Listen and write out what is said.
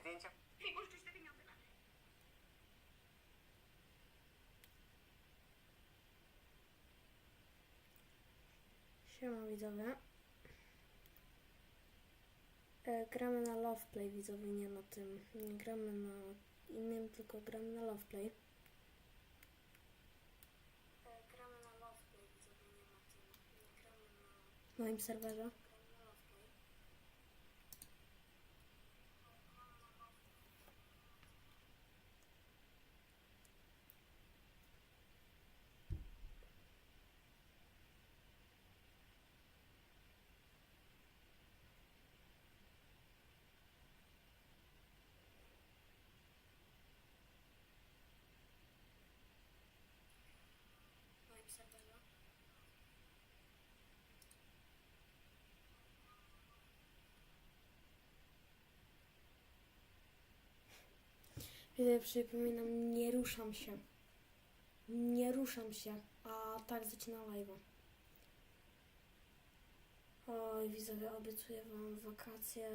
zdjęcia. Wypuszczyć te pieniądze mamy. Siema widzowie. E, gramy na Loveplay widzowie, nie na tym. Nie gramy na innym, tylko gramy na Loveplay. E, gramy na Loveplay widzowie, nie na tym. Nie gramy na moim serwerze. Gramy na Loveplay. moim serwerze. Widzę, przypominam, nie ruszam się. Nie ruszam się, a tak zaczyna live'a. Oj, widzowie, obiecuję wam wakacje.